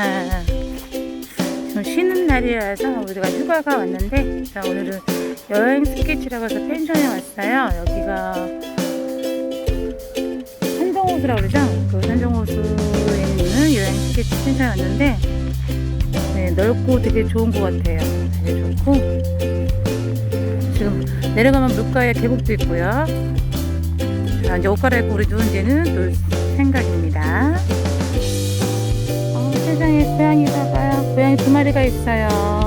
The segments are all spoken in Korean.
아, 지금 쉬는 날이라서 우리가 휴가가 왔는데 자, 오늘은 여행 스케치라고 해서 펜션에 왔어요. 여기가 산정호수라고 그러죠? 그 산정호수에 있는 여행 스케치 펜션에 왔는데 네, 넓고 되게 좋은 것 같아요. 되게 좋고 지금 내려가면 물가에 계곡도 있고요. 자, 이제 옷 갈아입고 우리 누운 데는 놀 생각입니다. 있어요.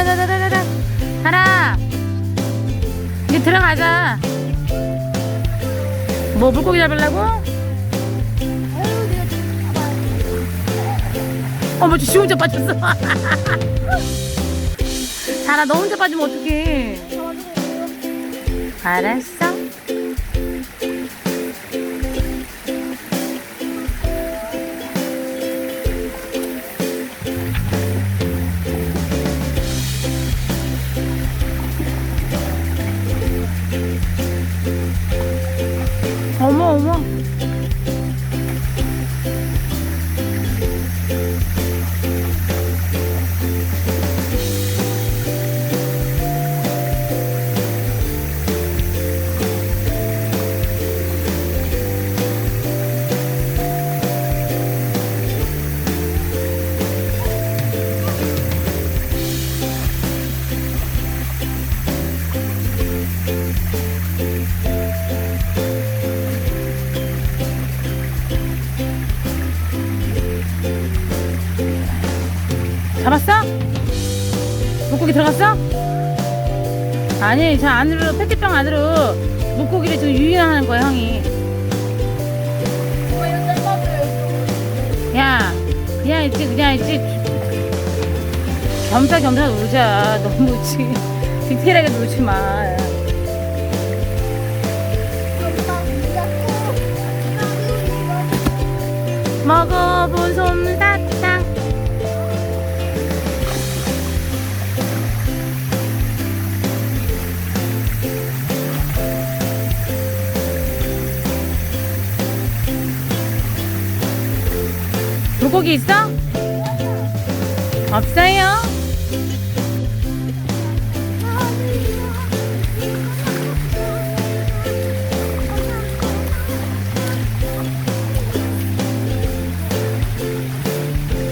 자자자자자자 하나 이제 들어가자 뭐 물고기 잡으려고? 어머 지 혼자 빠졌어 자라 너 혼자 빠지면 어떡해 알았어 잡았어? 물고기 들어갔어? 아니 저 안으로 페트병 안으로 물고기를 지금 유인하는 거야 형이 야 그냥 있지 그냥 있지 겸사겸사 놀자 너무 지 디테일하게 놀지 마 먹어본 솜사 물고기 있어? 없어요?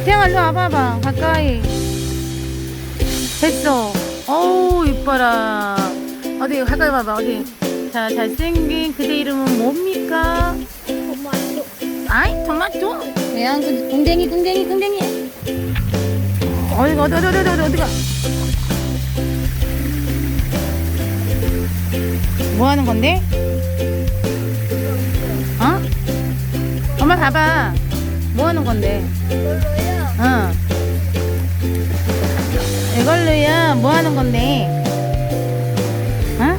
태양아 일로 와봐봐 가까이 됐어 어우 이뻐라 어디 가까이 봐봐 어디 자 잘생긴 그대 이름은 뭡니까? 아이 토마토 태양 그 궁뎅이 궁뎅이 궁뎅이 어디 어디 어디 어디 어디 어디가 뭐 하는 건데? 어? 엄마 봐봐 뭐 하는 건데? 어. 이걸로야 뭐 하는 건데? 어?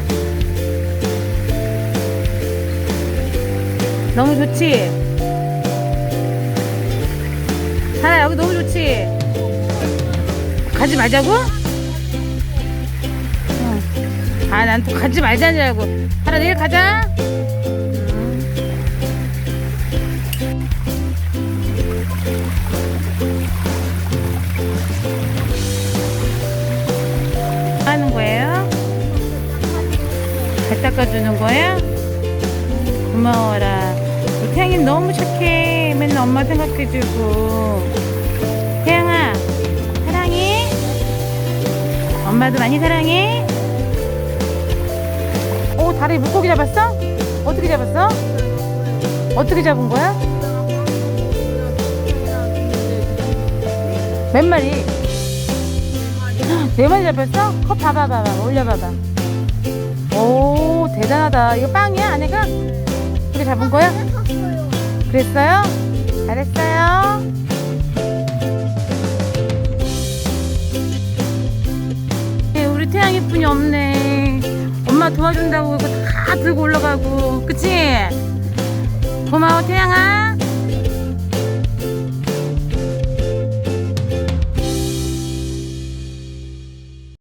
너무 좋지? 하나 여기 너무 좋지? 가지 말자고? 어. 아, 난 또 가지 알고. 하나 내일 가자. 뭐 하는 거예요? 잘 닦아주는 거야? 고마워라. 태양이 너무 착해. 맨날 엄마 생각해주고. 태양아, 사랑해. 엄마도 많이 사랑해. 오, 다리 물고기 잡았어? 어떻게 잡았어? 어떻게 잡은 거야? 몇 마리? 네 마리 잡혔어? 컵 봐봐 봐봐 올려봐봐 오 대단하다 이거 빵이야 아내가? 그렇게 잡은 거야? 그랬어요? 잘했어요 네, 우리 태양이 뿐이 없네 엄마 도와준다고 이거 다 들고 올라가고 그치? 고마워 태양아